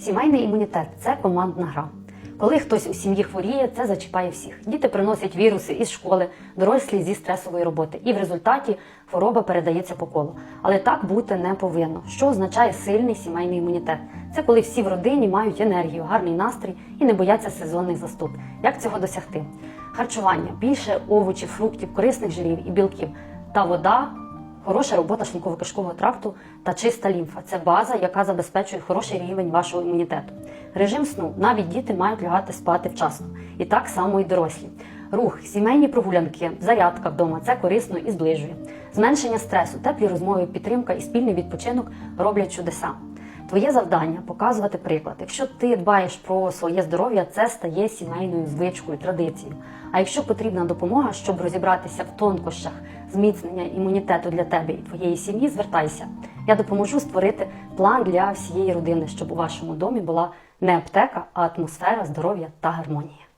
Сімейний імунітет це командна гра. Коли хтось у сім'ї хворіє, це зачіпає всіх. Діти приносять віруси із школи, дорослі зі стресової роботи, і в результаті хвороба передається по колу. Але так бути не повинно. Що означає сильний сімейний імунітет? Це коли всі в родині мають енергію, гарний настрій і не бояться сезонних застуд. Як цього досягти? Харчування, більше овочів, фруктів, корисних жирів і білків та вода. Хороша робота шлунково-кишкового тракту та чиста лімфа це база, яка забезпечує хороший рівень вашого імунітету. Режим сну навіть діти мають лягати спати вчасно, і так само і дорослі. Рух, сімейні прогулянки, зарядка вдома це корисно і зближує. Зменшення стресу, теплі розмови, підтримка і спільний відпочинок роблять чудеса. Твоє завдання показувати приклад. Якщо ти дбаєш про своє здоров'я, це стає сімейною звичкою, традицією. А якщо потрібна допомога, щоб розібратися в тонкощах зміцнення імунітету для тебе і твоєї сім'ї, звертайся. Я допоможу створити план для всієї родини, щоб у вашому домі була не аптека, а атмосфера здоров'я та гармонії.